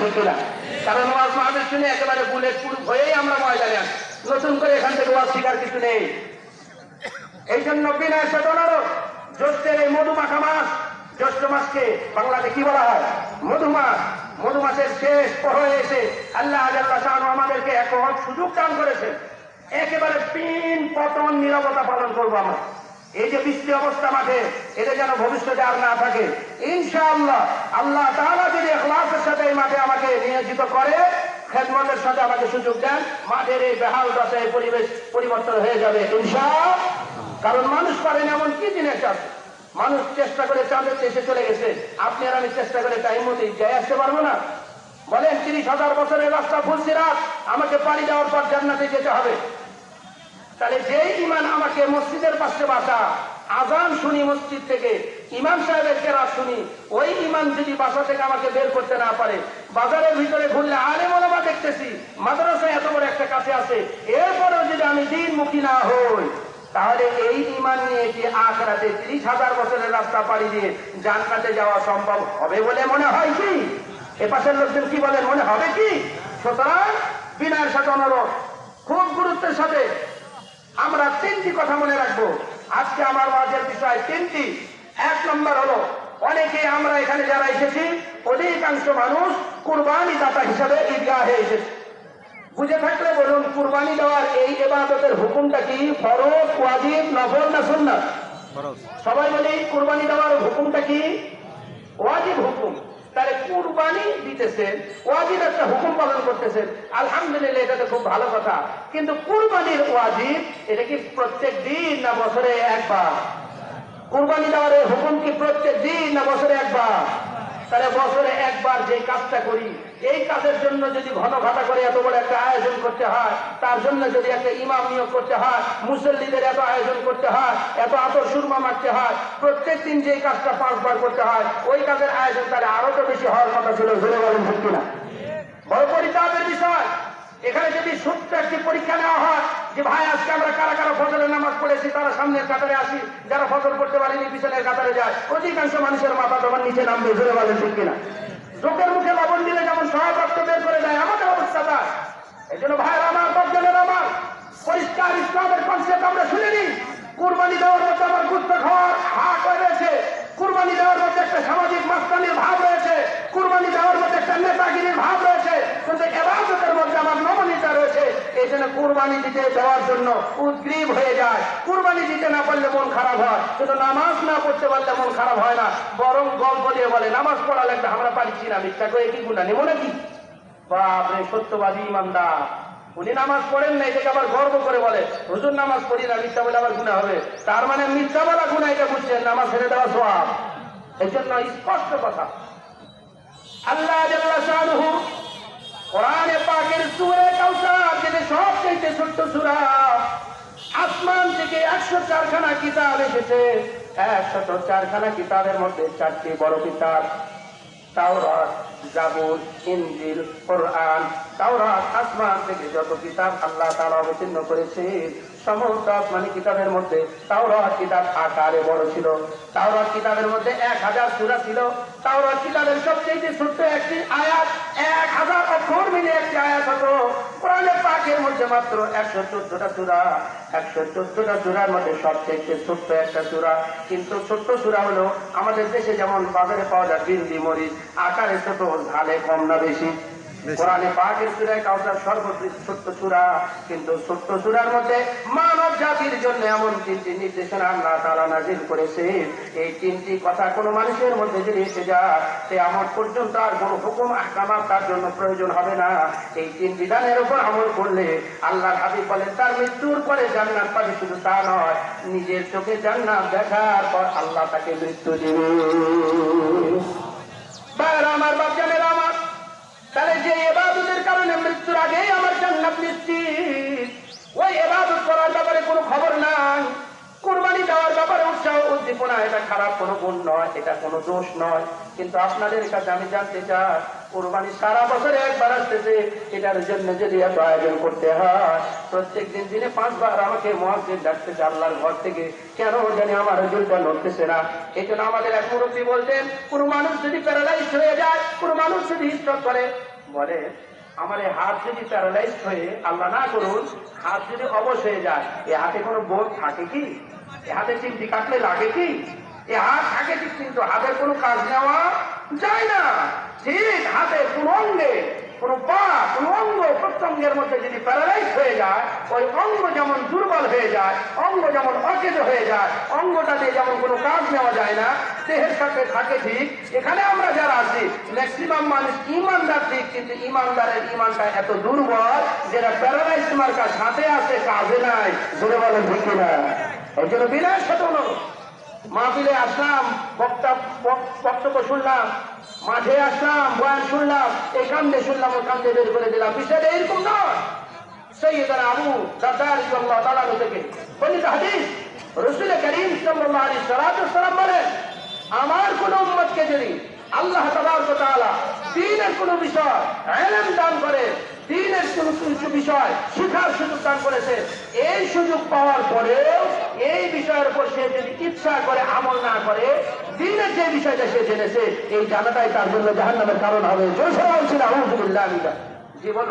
ঠিক না। কারণ ওয়াজ মাহফিল শুনে একেবারে বুলেট প্রুফ হয়েই আমরা ময়দানে আসি নতুন করে এখান থেকে ওয়াজ শিকার কিছু নেই। এই জন্য বিনা চেতনারও জ্যৈষ্ঠের এই মধুমাখা মাস, জ্যৈষ্ঠ মাসকে বাংলাতে কি বলা হয়? মধুমাস মধুমাসের শেষ পহরে এসে আল্লাহ আল্লাহ শাহানু আমাদেরকে এখন সুযোগ দান করেছে একেবারে পিন পতন নিরবতা পালন করব আমরা। এই যে বৃষ্টি অবস্থা মাঠে, এটা যেন ভবিষ্যতে আর না থাকে। ইনশাআল্লাহ, আল্লাহ তাআলা যদি এখলাসের সাথে এই মাঠে আমাকে নিয়োজিত করে, খেদমতের সাথে আমাকে সুযোগ দেন, মাঠের এই বেহাল দশায় পরিবেশ পরিবর্তন হয়ে যাবে ইনশাআল্লাহ কারণ মানুষ পারেন এমন কি জিনিস আছে মানুষ চেষ্টা করে চাঁদের দেশে চলে গেছে। আপনি আর আমি চেষ্টা করে টাইম মতো যাই আসতে পারব না। বলেন, তিরিশ হাজার বছরের রাস্তা ফুলসিরাত আমাকে পাড়ি দেওয়ার পর জান্নাতে যেতে হবে। তাহলে যেই ইমান আমাকে মসজিদের পাশে বাসা, আজান শুনি মসজিদ থেকে, ইমাম সাহেবের কেরাত শুনি, ওই ইমান যদি বাসা থেকে আমাকে বের করতে না পারে, বাজারের ভিতরে ঘুরলে আরে মনোবা দেখতেছি, মাদ্রাসায় এত বড় একটা কাছে আছে, এরপরেও যদি আমি দিনমুখী না হই, তাহলে এই ইমান নিয়ে কি আখরাতে ত্রিশ হাজার বছরের রাস্তা পাড়ি দিয়ে জান্নাতে যাওয়া সম্ভব হবে বলে মনে হয় কি? এ পাশের লোকজন কি বলেন, মনে হবে কি? সুতরাং বিনয়ের সাথে অনুরোধ, খুব গুরুত্বের সাথে আমরা তিনটি কথা মনে রাখব। আজকে আমার ওয়াজের বিষয় তিনটি। এক নম্বর হলো অনেকে আমরা এখানে যারা এসেছি অধিকাংশ মানুষ কুরবানি দাতা হিসাবে ঈদগাহে এসেছে। বুঝে থাকলে বলুন কুরবানি দেওয়ার এই এবাদতের হুকুমটা কি? ফরজ ওয়াজিব নফল না সুন্নাত? সবাই বলি কুরবানি দেওয়ার হুকুমটা কি? ওয়াজিব হুকুম। তাহলে কুরবানি দিতেছেন, ওয়াজিব একটা হুকুম পালন করতেছেন। আলহামদুলিল্লাহ, এটা তো খুব ভালো কথা। কিন্তু কুরবানির ওয়াজিব, এটা কি প্রত্যেক দিন না বছরে একবার? কুরবানি দেওয়ার হুকুম কি প্রত্যেক দিন না বছরে একবার? বছরে একবার যে কাজটা করি, এই কাজের জন্য যদি ঘন ঘাটা করে এত বড় একটা আয়োজন করতে হয়, তার জন্য যদি একটা ইমাম নিয়োগ করতে হয়, মুসল্লিদের এত আয়োজন করতে হয়, এত আতর সুরমা মারতে হয়, প্রত্যেক দিন যে কাজটা পাঁচবার করতে হয়, ওই কাজের আয়োজন তারা আরও তো বেশি হওয়ার কথা ছিল ধরে বলেন ঠিক পরিতাপের বিষয়। এখানে যদি সত্য একটি পরীক্ষা নেওয়া হয় যে ভাই, আজকে আমরা কারা কারা ফজরের নামাজ পড়েছি, তারা সামনের কাতারে আসি, যারা ফজর করতে পারেনি পিছনের কাতারে যায়। অধিকাংশ মানুষের মাথা তোমার নিচে নামবে ধরে বলেন ঠিক কিনা? লোকের মুখে লবণ দিলে যেমন সহায় রক্ত বের করে দেয়, আমাদের অবস্থা তার। এই জন্য ভাইয়ের আমার বর্জনের আমার। পরিষ্কার ইসলামের কনসেপ্ট আমরা শুনে নিই কুরবানি দেওয়ার মধ্যে আমার গুরুত্ব খাওয়ার হাট রয়েছে। কুরবানি দেওয়ার মধ্যে একটা সামাজিক মাস্তানির ভাব রয়েছে। কুরবানি দেওয়ার মধ্যে একটা নেতাগিরির ভাব রয়েছে কিন্তু এবাদতের মধ্যে আমার নমনীয়তা রয়েছে এই জন্য কুরবানি দিতে দেওয়ার জন্য উদ্গ্রীব হয়ে যায়। কুরবানি দিতে না পারলে মন খারাপ হয়। কিন্তু নামাজ না পড়তে পারলে মন খারাপ হয় না। বরং গল্প দিয়ে বলে, নামাজ পড়া লাগবে আমরা পারিছি না, মিথ্যা করে কি গুণা নেব নাকি? বাপরে সত্যবাদী ইমানদার। উনি নামাজ পড়েন না এটাকে আবার গর্ব করে বলে, হুজুর, নামাজ পড়ি না, মিথ্যা বলে আবার গুণা হবে? তার মানে মিথ্যা বলা গুণা, এটা বুঝছেন? নামাজ ছেড়ে দেওয়া সব এই জন্য স্পষ্ট কথা। আল্লাহ কোরআনে পাকের সূরা কাউসার সবচেয়ে আসমান থেকে কিতাব এসেছে। কিতাবের মধ্যে চারটি বড় কিতাব। তাওরাত জাবুর কোরআন, তাওরাত, আসমান থেকে যত কিতাব আল্লাহ তাআলা অবতীর্ণ করেছে, সমস্ত আসমানি কিতাবের মধ্যে তাওরাত কিতাব আকারে বড় ছিল। তাওরাত কিতাবের মধ্যে এক হাজার সূরা ছিল। তাওরাত কিতাবের সবচেয়ে ছোট্ট একটি আয়াত এক হাজার অক্ষর মিলে একটি আয়াত হতো কোরআনের পাকের মধ্যে মাত্র একশো চোদ্দটা চূড়া। একশো চোদ্দটা চূড়ার মধ্যে সবচেয়ে ছোট্ট একটা চূড়া। কিন্তু ছোট্ট চূড়া হলো আমাদের দেশে যেমন বাজারে পাওয়া যায় বিন্দি মরিচ, আকারে ছোট, ঝালে কম না বেশি। তার জন্য প্রয়োজন হবে না। এই তিন বিধানের উপর আমল করলে আল্লাহ হাবিব বলেন, তার মৃত্যুর পরে জান্নাত পাবে শুধু তা নয়, নিজের চোখে জান্নাত দেখার পর আল্লাহ তাকে মৃত্যু দেবে। আমার বাচ্চানের আমার তাহলে যে এবাদতের কারণে মৃত্যুর আগেই আমার জান্নাত নিশ্চিত। ওই এবাদত করার ব্যাপারে কোনো খবর নাই। কোরবানি দেওয়ার ব্যাপারে উৎসাহ, উদ্দীপনা, এটা খারাপ কোনো গুণ নয়, এটা কোনো দোষ নয়। কিন্তু আপনাদের কাছে আমি জানতে চাই কোরবানি সারা বছরে একবার আসতেছে, এটার জন্য যদি এত আয়োজন করতে হয় প্রত্যেক দিন দিনে পাঁচবার আমাকে মহাজিদ ডাকতেছে আল্লাহর ঘর থেকে, কেন জানি আমার দিলটা নড়তেছে না। এই জন্য আমাদের এক মুরব্বী বলতেন, কোনো মানুষ যদি প্যারালাইজ হয়ে যায়, কোনো মানুষ যদি স্ট্রোক করে, বলে, আমার এই হাত যদি প্যারালাইজ হয়ে আল্লাহ না করুন, হাত যদি অবশ হয়ে যায়, এ হাতে কোনো বোধ থাকে কি? এ হাতে চিমটি কাটলে লাগে কি? এ হাত থাকে ঠিক, কিন্তু হাতের কোনো কাজ নেওয়া যায় না। ঠিক হাতের কোন অঙ্গে কোন পা কোন অঙ্গ প্রত্যঙ্গের মধ্যে যদি প্যারালাইজ হয়ে যায়, ওই অঙ্গ যেমন দুর্বল হয়ে যায়, অঙ্গ যেমন অকেজ হয়ে যায়, অঙ্গটা দিয়ে যেমন কোনো কাজ নেওয়া যায় না, দেহের সাথে থাকে ঠিক। এখানে আমরা যারা আছি ম্যাক্সিমাম মানুষ ইমানদার ঠিক, কিন্তু ইমানদারের ইমানটা এত দুর্বল যেটা প্যারালাইজ মার্কা সাথে আছে, কাজে নাই। ধরে বলে ঠিক না এই জন্য বিনয় সাথে মাহফিলে আসলাম, বক্তা বক- বক্তব্য শুনলাম, মাঠে আসলাম, বয়ান শুনলাম, এই কান্দে শুনলাম, ওই কান্দে বের করে দিলাম। বিষয়টা এরকম নয়। সৈয়দার আবু দাদার ইল্লাহ তাআলা থেকে। বলিত হাদিস রসুল করিম সাল্লাল্লাহু আলাইহি সাল্লাম বলেন, আমার কোন উম্মতকে যদি আল্লাহ তাআলা দ্বীনের কোন বিষয় ইলম দান করে দ্বীনের কোন কিছু বিষয় শিখার সুযোগ দান করেছে, এই সুযোগ পাওয়ার পরেও এই বিষয়ের উপর সে যদি ইচ্ছা করে, আমল না করে, দিনের যে বিষয়টা সে জেনেছে, এই জানাটাই তার জন্য জাহান্নামের কারণ হবে। জীবন